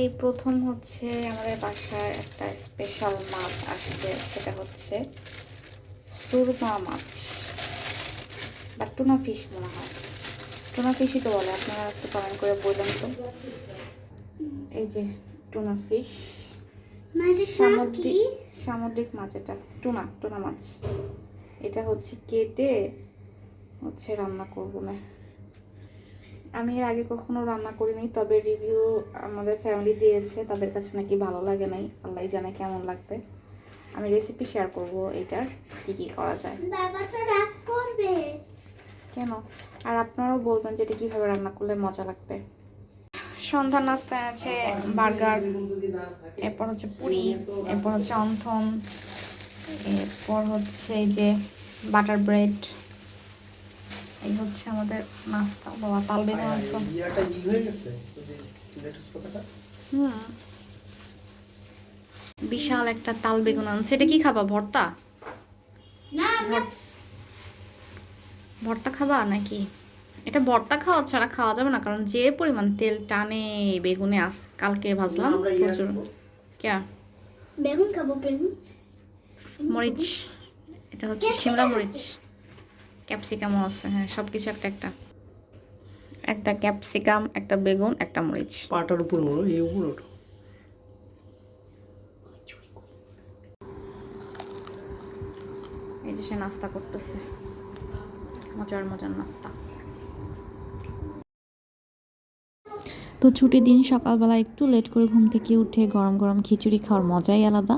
এই প্রথম হচ্ছে আমাদের বাসায় একটা স্পেশাল মাছ আসছে সেটা হচ্ছে সুরমা মাছ বা টুনা ফিশ মনে হয়। টুনা ফিশই তো বলে আপনারা একটু কমেন্ট করে বললেন তো। এই যে টুনা ফিশ সামুদ্রিক সামুদ্রিক মাছ এটা টুনা টুনা মাছ। এটা হচ্ছে কেটে হচ্ছে রান্না করব। না আমি এর আগে কখনো রান্না করিনি তবে রিভিউ আমাদের ফ্যামিলি দিয়েছে তাদের কাছে নাকি ভালো লাগে নাই। আল্লাহ জানে কেমন লাগবে। আমি রেসিপি শেয়ার করব এটার কি কি করা যায়। বাবা তো রাগ করবে। কেন? আর আপনারাও বলবেন যে এটা কীভাবে রান্না করলে মজা লাগবে। সন্ধ্যা নাস্তায় আছে বার্গার এরপর হচ্ছে পুরি এরপর হচ্ছে অন্থন এরপর হচ্ছে এই যে বাটার ব্রেড। এই হচ্ছে আমাদের নাস্তা বাবা তাল আছে। ইয়াটা ই হয়ে গেছে? হুম। বিশাল একটা তাল বেগুন আনছে। এটা কি খাবা ভর্তা? না আমরা ভর্তা খাবা নাকি? এটা ভর্তা খাওয়া ছাড়া খাওয়া যাবে না কারণ যে পরিমাণ তেল টানে বেগুনে আস কালকে ভাজলাম প্রচুর। খাব। ক্যা বেগুন খাব বেগুন। মরিচ। এটা হচ্ছে শিমলা মরিচ। ক্যাপসিকামও আছে হ্যাঁ সব কিছু একটা একটা। একটা ক্যাপসিকাম একটা বেগুন একটা মরিচ। পাটার উপর মরো এই উপর এই যে সে নাস্তা করতেছে। মজার মজার নাস্তা। তো ছুটির দিন সকালবেলা একটু লেট করে ঘুম থেকে উঠে গরম গরম খিচুড়ি খাওয়ার মজাই আলাদা।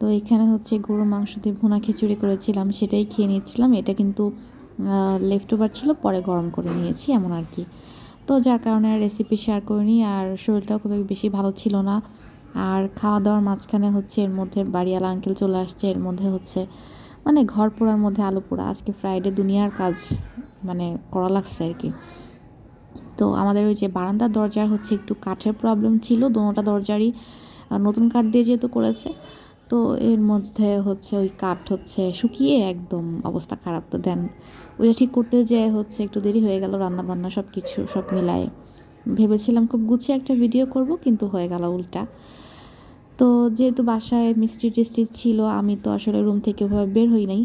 তো এখানে হচ্ছে গরুর মাংস দিয়ে ভুনা খিচুড়ি করেছিলাম, সেটাই খেয়ে নিয়েছিলাম এটা কিন্তু লেফট ওভার ছিল, পরে গরম করে নিয়েছি, এমন আর কি। তো যার কারণে রেসিপি শেয়ার করিনি, আর শরীরটাও খুব বেশি ভালো ছিল না। আর খাওয়া দাওয়ার মাঝখানে হচ্ছে এর মধ্যে বাড়িওয়ালা আঙ্কেল চলে আসছে, এর মধ্যে হচ্ছে মানে ঘর পোড়ার মধ্যে আলু পোড়া। আজকে ফ্রাইডে দুনিয়ার কাজ মানে করা লাগছে আর কি। তো আমাদের ওই যে বারান্দার দরজার হচ্ছে একটু কাঠের প্রবলেম ছিল, দোনোটা দরজারই নতুন কাঠ দিয়ে যেহেতু করেছে তো এর মধ্যে হচ্ছে ওই কাঠ হচ্ছে শুকিয়ে একদম অবস্থা খারাপ। তো দেন ওইটা ঠিক করতে যেয়ে হচ্ছে একটু দেরি হয়ে গেল রান্না বান্না সব কিছু সব মিলায়। ভেবেছিলাম খুব গুছিয়ে একটা ভিডিও করব, কিন্তু হয়ে গেল উল্টা। তো যেহেতু বাসায় মিষ্টি টিষ্টি ছিল, আমি তো আসলে রুম থেকে ওভাবে বের হই নাই।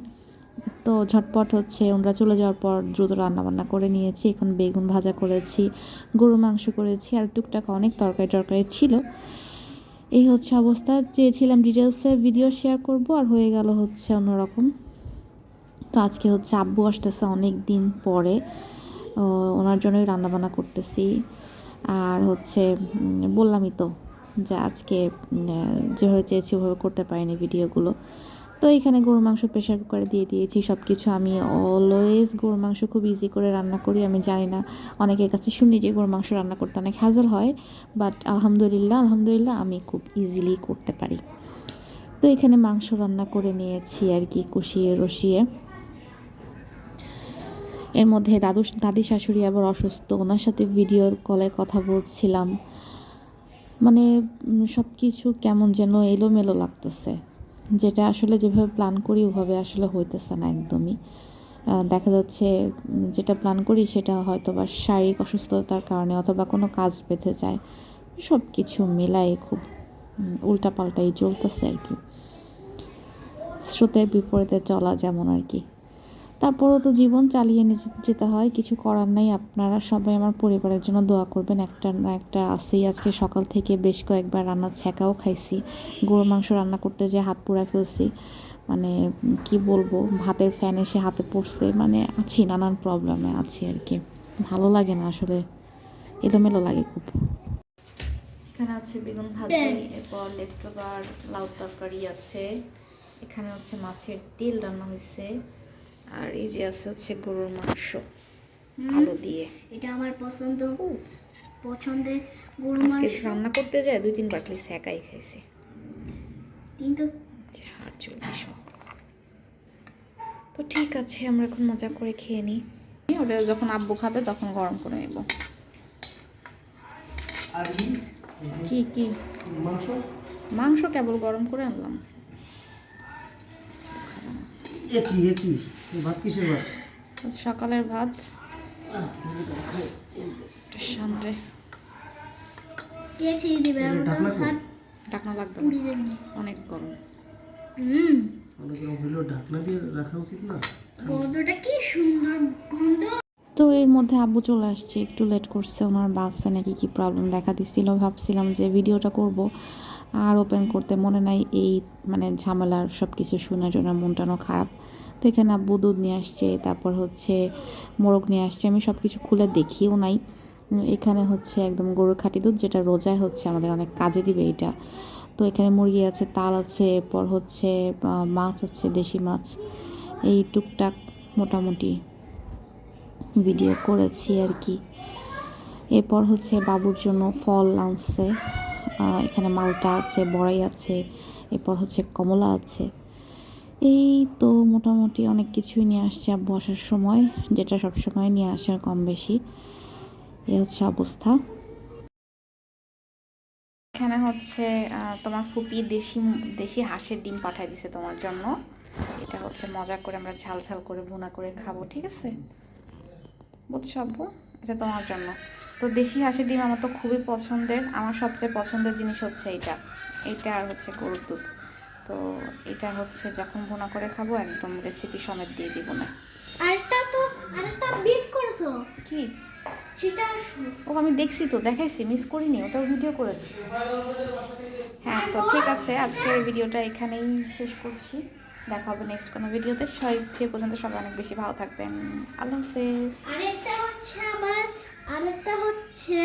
তো ঝটপট হচ্ছে ওনারা চলে যাওয়ার পর দ্রুত রান্না বান্না করে নিয়েছি। এখন বেগুন ভাজা করেছি গরু মাংস করেছি, আর টুকটাক অনেক তরকারি টরকারি ছিল। এই হচ্ছে অবস্থা। চেয়েছিলাম ডিটেলসে ভিডিও শেয়ার করব আর হয়ে গেল হচ্ছে অন্যরকম। তো আজকে হচ্ছে আব্বু আসতেছে অনেক দিন পরে ওনার জন্যই রান্নাবান্না করতেছি। আর হচ্ছে বললামই তো যে আজকে যেভাবে চেয়েছি ওভাবে করতে পারিনি ভিডিওগুলো তো এখানে গরুর মাংস প্রেশার কুকারে দিয়ে দিয়েছি সব কিছু আমি অলওয়েজ গরুর মাংস খুব ইজি করে রান্না করি, আমি জানি না, অনেকের কাছে শুনি যে গরুর মাংস রান্না করতে অনেক হ্যাজেল হয় বাট আলহামদুলিল্লাহ আলহামদুলিল্লাহ আমি খুব ইজিলি করতে পারি। তো এখানে মাংস রান্না করে নিয়েছি আর কি, কষিয়ে, রসিয়ে। এর মধ্যে দাদু দাদি শাশুড়ি আবার অসুস্থ, ওনার সাথে ভিডিও কলে কথা বলছিলাম। মানে সব কিছু কেমন যেন এলোমেলো লাগতেছে। যেটা আসলে যেভাবে প্ল্যান করি, ওভাবে আসলে হইতেছে না একদমই। দেখা যাচ্ছে যেটা প্ল্যান করি সেটা হয়তো বা শারীরিক অসুস্থতার কারণে অথবা কোনো কাজ বেঁধে যায় সব কিছু মিলাই খুব উল্টাপাল্টাই চলতেছে আর কি। স্রোতের বিপরীতে চলা যেমন আর কি। তারপরেও তো জীবন চালিয়ে নিয়ে যেতে হয়, কিছু করার নাই। আপনারা সবাই আমার পরিবারের জন্য দোয়া করবেন। একটা না একটা আসেই আজকে সকাল থেকে বেশ কয়েকবার রান্নার ছ্যাঁকাও খাইছি। গরু মাংস রান্না করতে যে হাত পুড়ে ফেলছি। মানে কি বলব, ভাতের ফ্যান এসে হাতে পড়ছে। মানে আছি, নানান প্রবলেমে আছি আর কি। ভালো লাগে না আসলে। এলোমেলো লাগে খুব। এখানে আছে বেগুন ভাজি, এরপর লেফট ওভার লাউ তরকারি আছে। এখানে হচ্ছে মাছের তেল রান্না হয়েছে আর এই যে আছে হচ্ছে গরুর মাংস আলু দিয়ে। এটা আমার পছন্দ। পছন্দের গরু আজকে মাংস। রান্না করতে যায় দুই তিনবার খালি একাই খাইছে। কিন্তু যে হাড় চর্বি সব। তো ঠিক আছে আমরা এখন মজা করে খেয়ে নিই। ওটা যখন আব্বু খাবে তখন গরম করে নেব। কি কি? মাংস? মাংস কেবল গরম করে আনলাম। একই একই ভাত কিসের ভাত? সকালের ভাত। সামনে কে ছেড়ে দিবে? এটা আমি তো ঢাকনা কই? হাত ঢাকনা লাগবে না। পুড়ি দেবে অনেক গরম। হুম। অনেক রকম হইলেও ঢাকনা দিয়ে রাখা উচিত না? গন্ধটা কি সুন্দর গন্ধ। তো এর মধ্যে আব্বু চলে আসছে একটু লেট করছে। ওনার বাসে নাকি কি প্রবলেম দেখা দিচ্ছিল। ভাবছিলাম যে ভিডিওটা করব। আর ওপেন করতে মনে নাই এই মানে ঝামেলার সব কিছু শুনে জন্য মনটানো খারাপ। তো এখানে আব্বু দুধ নিয়ে আসছে, তারপর হচ্ছে মোরগ নিয়ে আসছে। আমি সব কিছু খুলে দেখিও নাই। এখানে হচ্ছে একদম গরুর খাঁটি দুধ, যেটা রোজায় হচ্ছে, আমাদের অনেক কাজে দিবে এটা। তো এখানে মুরগি আছে, তাল আছে, এরপর হচ্ছে মাছ আছে, দেশি মাছ। এই টুকটাক মোটামুটি ভিডিও করেছি আর কি। এরপর হচ্ছে বাবুর জন্য ফল আনছে। এখানে মালটা আছে, বড়াই আছে, এরপর হচ্ছে কমলা আছে। এই তো মোটামুটি অনেক কিছুই নিয়ে আসছে আব্বু আসার সময়, যেটা সব সময় নিয়ে আসে কম বেশি। এ হচ্ছে অবস্থা। এখানে হচ্ছে তোমার ফুপি দেশি দেশি হাঁসের ডিম পাঠাই দিছে তোমার জন্য। এটা হচ্ছে মজা করে আমরা ঝাল ঝাল করে ভুনা করে খাব, ঠিক আছে? বুঝছ আব্বু? এটা তোমার জন্য। তো দেশি হাঁসের ডিম আমার তো খুবই পছন্দের। আমার সবচেয়ে পছন্দের জিনিস হচ্ছে এইটা। এইটা আর হচ্ছে গরুর দুধ। তো এটা হচ্ছে যখন ভুনা করে খাব একদম রেসিপি সমেত দিয়ে দিব না। আরেকটা তো আরেকটা মিস করছ? কি? সেটা ও আমি দেখছি তো দেখাইছি মিস করিনি ওটাও ভিডিও করেছি। হ্যাঁ তো ঠিক আছে আজকের ভিডিওটা এখানেই শেষ করছি। দেখা হবে নেক্সট কোনো ভিডিওতে সবাই সে পর্যন্ত সবাই অনেক বেশি ভালো থাকবেন। আল্লাহ হাফেজ। আরেকটা হচ্ছে আবার আরেকটা হচ্ছে